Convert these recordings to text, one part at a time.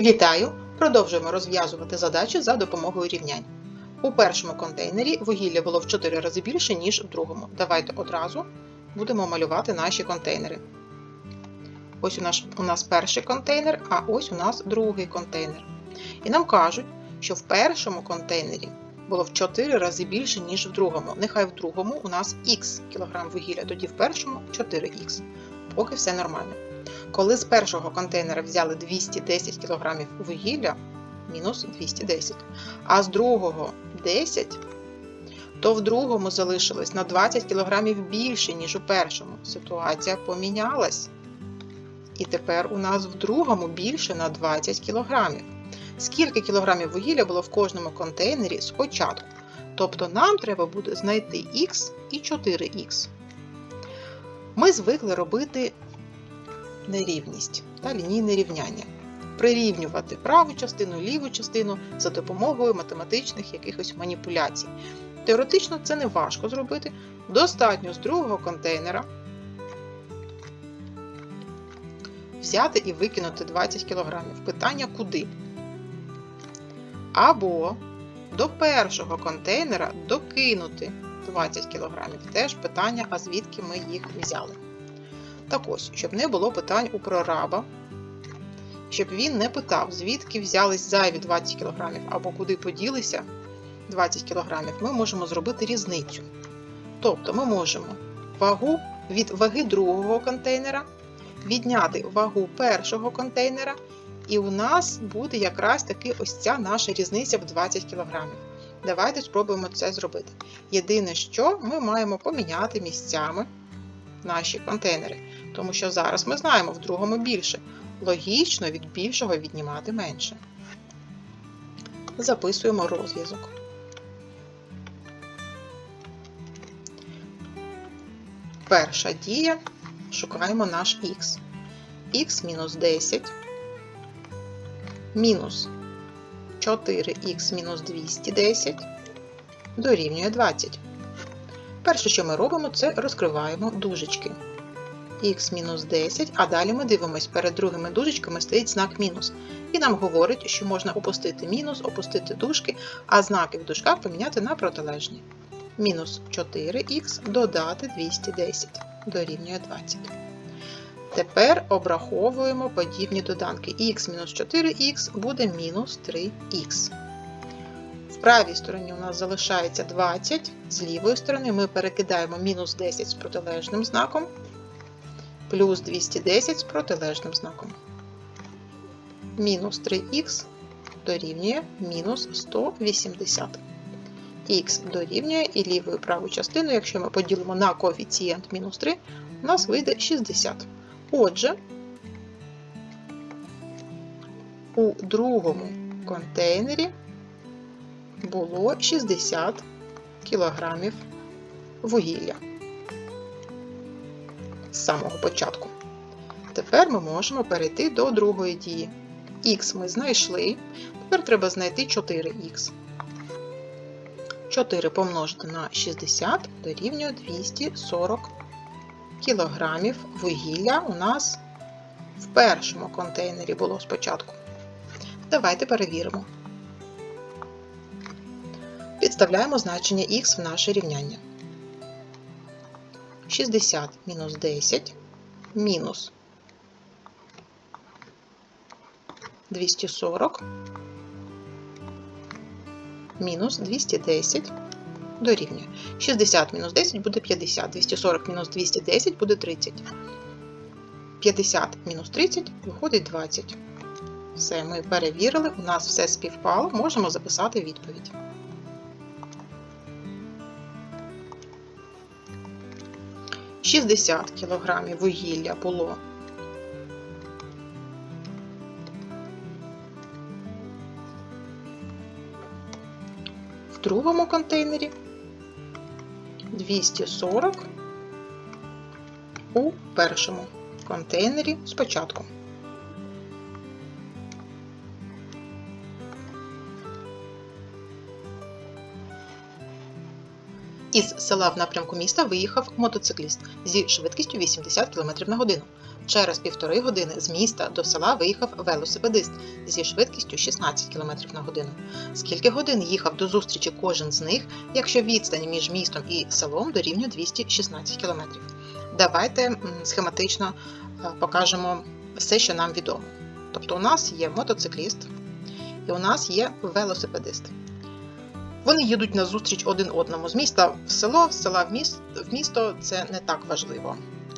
Вітаю! Продовжуємо розв'язувати задачі за допомогою рівнянь. У першому контейнері вугілля було в 4 рази більше, ніж в другому. Давайте одразу будемо малювати наші контейнери. Ось у нас, у нас перший контейнер, а ось у нас другий контейнер. І нам кажуть, що в першому контейнері було в 4 рази більше, ніж в другому. Нехай в другому у нас х кілограм вугілля, тоді в першому 4х. Поки все нормально. Коли з першого контейнера взяли 210 кг вугілля, мінус 210, а з другого 10, то в другому залишилось на 20 кг більше, ніж у першому. Ситуація помінялась. І тепер у нас в другому більше на 20 кг. Скільки кілограмів вугілля було в кожному контейнері спочатку? Тобто нам треба буде знайти х і 4х. Ми звикли робити нерівність та лінійне рівняння. Прирівнювати праву частину, ліву частину за допомогою математичних якихось маніпуляцій. Теоретично це не важко зробити. Достатньо з другого контейнера взяти і викинути 20 кг. Питання куди? Або до першого контейнера докинути 20 кг. Теж питання, а звідки ми їх взяли. Так ось, щоб не було питань у прораба, щоб він не питав, звідки взялись зайві 20 кг або куди поділися 20 кг, ми можемо зробити різницю. Тобто ми можемо вагу від ваги другого контейнера відняти вагу першого контейнера, і у нас буде якраз таки ось ця наша різниця в 20 кг. Давайте спробуємо це зробити. Єдине, що ми маємо поміняти місцями наші контейнери. Тому що зараз ми знаємо в другому більше. Логічно від більшого віднімати менше. Записуємо розв'язок. Перша дія. Шукаємо наш х. х мінус 10 мінус 4х мінус 210 дорівнює 20. Перше, що ми робимо, це розкриваємо дужечки х-10, а далі ми дивимося, перед другими дужечками стоїть знак мінус. І нам говорить, що можна опустити мінус, опустити дужки, а знаки в дужках поміняти на протилежні. Мінус 4х додати 210 дорівнює 20. Тепер обраховуємо подібні доданки. х-4х буде мінус 3х. В правій стороні у нас залишається 20, з лівої сторони ми перекидаємо мінус 10 з протилежним знаком плюс 210 з протилежним знаком. Мінус 3х дорівнює мінус 180. Х дорівнює і лівою і праву частину, якщо ми поділимо на коефіцієнт мінус 3, у нас вийде 60. Отже, у другому контейнері було 60 кг вугілля з самого початку. Тепер ми можемо перейти до другої дії. Х ми знайшли, тепер треба знайти 4х. 4 помножити на 60 дорівнює 240 кг вугілля у нас в першому контейнері було спочатку. Давайте перевіримо. Підставляємо значення х в наше рівняння. 60 мінус 10 мінус 240 мінус 210 дорівнює. 60 мінус 10 буде 50, 240 мінус 210 буде 30. 50 мінус 30 виходить 20. Все, ми перевірили, у нас все співпало, можемо записати відповідь. Шістдесят кілограмів вугілля було в другому контейнері, 240 у першому контейнері спочатку. Із села в напрямку міста виїхав мотоцикліст зі швидкістю 80 км на годину. через півтори години з міста до села виїхав велосипедист зі швидкістю 16 км на годину. Скільки годин їхав до зустрічі кожен з них, якщо відстань між містом і селом дорівнює 216 км? Давайте схематично е, покажемо все, що нам відомо. Тобто, у нас є мотоцикліст і у нас є велосипедист. Вони їдуть на зустріч один одному з міста в село, з села в місто, в місто це не так важливо.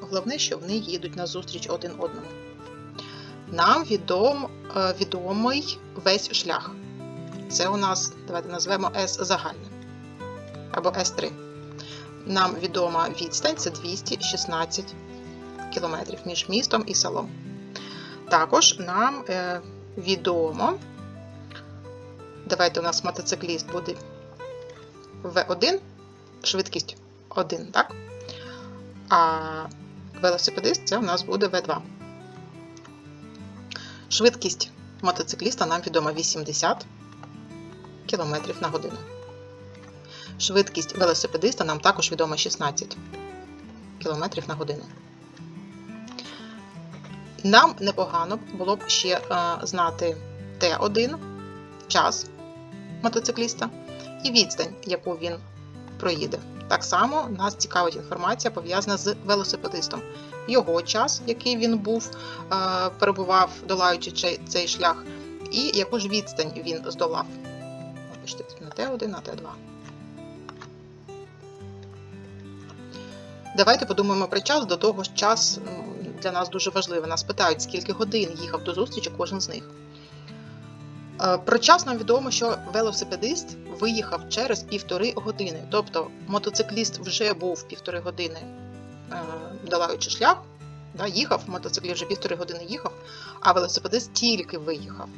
Головне, що вони їдуть на зустріч один одному. Нам відом, е, відомий весь шлях. Це у нас, давайте назвемо S загальне або S3. Нам відома відстань це 216 км між містом і селом. Також нам е, відомо, давайте у нас мотоцикліст буде V1, швидкість 1, так? А велосипедист це у нас буде V2. Швидкість мотоцикліста нам відома 80 км на годину. Швидкість велосипедиста нам також відома 16 км на годину. Нам непогано було б ще е, знати Т1 час мотоцикліста і відстань, яку він проїде. Так само нас цікавить інформація пов'язана з велосипедистом. Його час, який він був, е, перебував, долаючи цей- шлях, і яку ж відстань він здолав. Бачите, на Т1, на Т2. Давайте подумаємо про час. До того ж, час для нас дуже важливий. Нас питають, скільки годин їхав до зустрічі кожен з них. Е, Про час нам відомо, що велосипедист виїхав через півтори години. Тобто мотоцикліст вже був півтори години е, долаючи шлях, да, їхав, мотоцикліст вже півтори години їхав, а велосипедист тільки виїхав.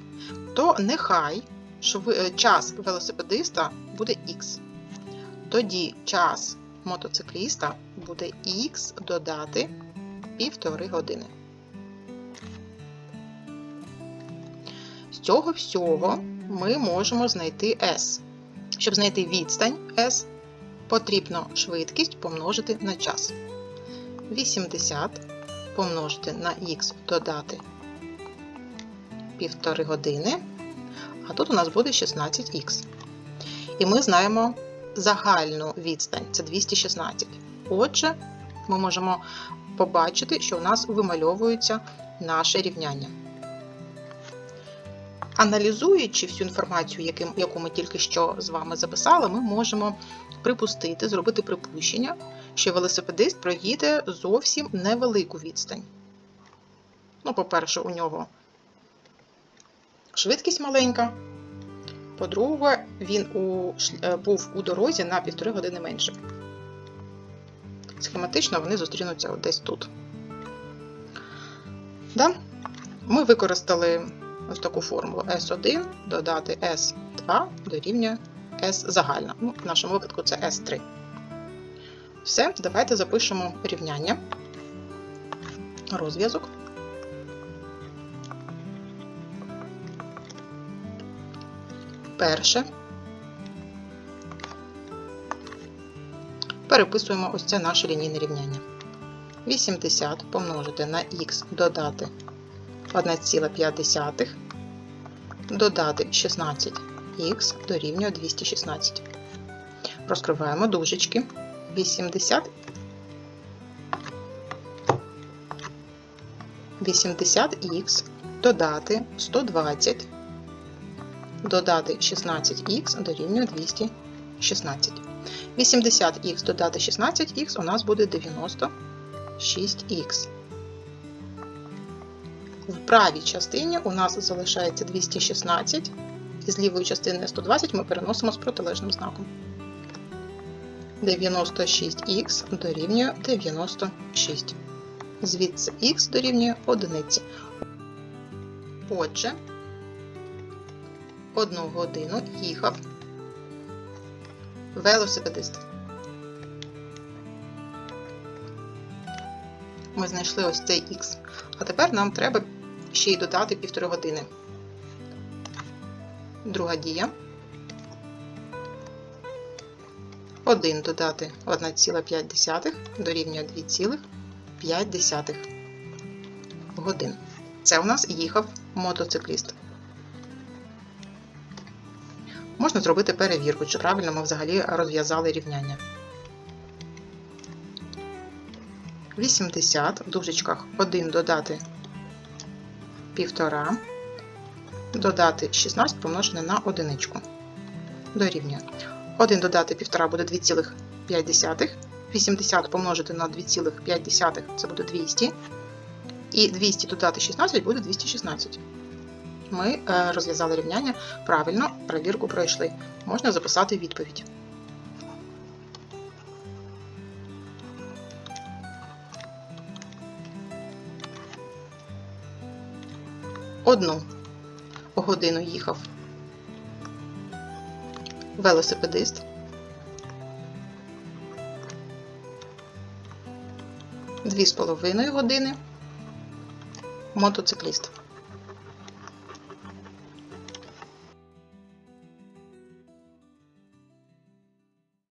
То нехай е, час велосипедиста буде Х. Тоді час мотоцикліста буде Х додати півтори години. Цього всього ми можемо знайти S. Щоб знайти відстань S, потрібно швидкість помножити на час. 80 помножити на х додати півтори години, а тут у нас буде 16х. І ми знаємо загальну відстань це 216. Отже, ми можемо побачити, що у нас вимальовується наше рівняння. Аналізуючи всю інформацію, яку ми тільки що з вами записали, ми можемо припустити, зробити припущення, що велосипедист проїде зовсім невелику відстань. Ну, по-перше, у нього швидкість маленька. По-друге, він у, е, був у дорозі на півтори години менше. Схематично вони зустрінуться десь тут. Да? Ми використали ось таку формулу S1 додати S2 дорівнює S загальна. Ну, в нашому випадку це S3. Все, давайте запишемо рівняння. Розв'язок. Перше. Переписуємо ось це наше лінійне рівняння. 80 помножити на х додати 1,5 додати 16х дорівнює 216. Розкриваємо дужечки. 80 80х додати 120 додати 16х дорівнює 216. 80х додати 16х у нас буде 96х. В правій частині у нас залишається 216, і з лівої частини 120 ми переносимо з протилежним знаком. 96х дорівнює 96. Звідси х дорівнює 1. Отже, одну годину їхав велосипедист. Ми знайшли ось цей х. А тепер нам треба ще й додати півтори години. Друга дія. 1 додати 1,5 дорівнює 2,5. годин. Це у нас їхав мотоцикліст. Можна зробити перевірку, чи правильно ми взагалі розв'язали рівняння. 80 в дужечках 1 додати 1,5 додати 16 помножене на одиничку. Дорівнює. 1 додати 1,5 буде 2,5. 80 помножити на 2,5 це буде 200. І 200 додати 16 буде 216. Ми е, розв'язали рівняння правильно, перевірку пройшли. Можна записати відповідь. Одну годину їхав велосипедист. Дві з половиною години мотоцикліст.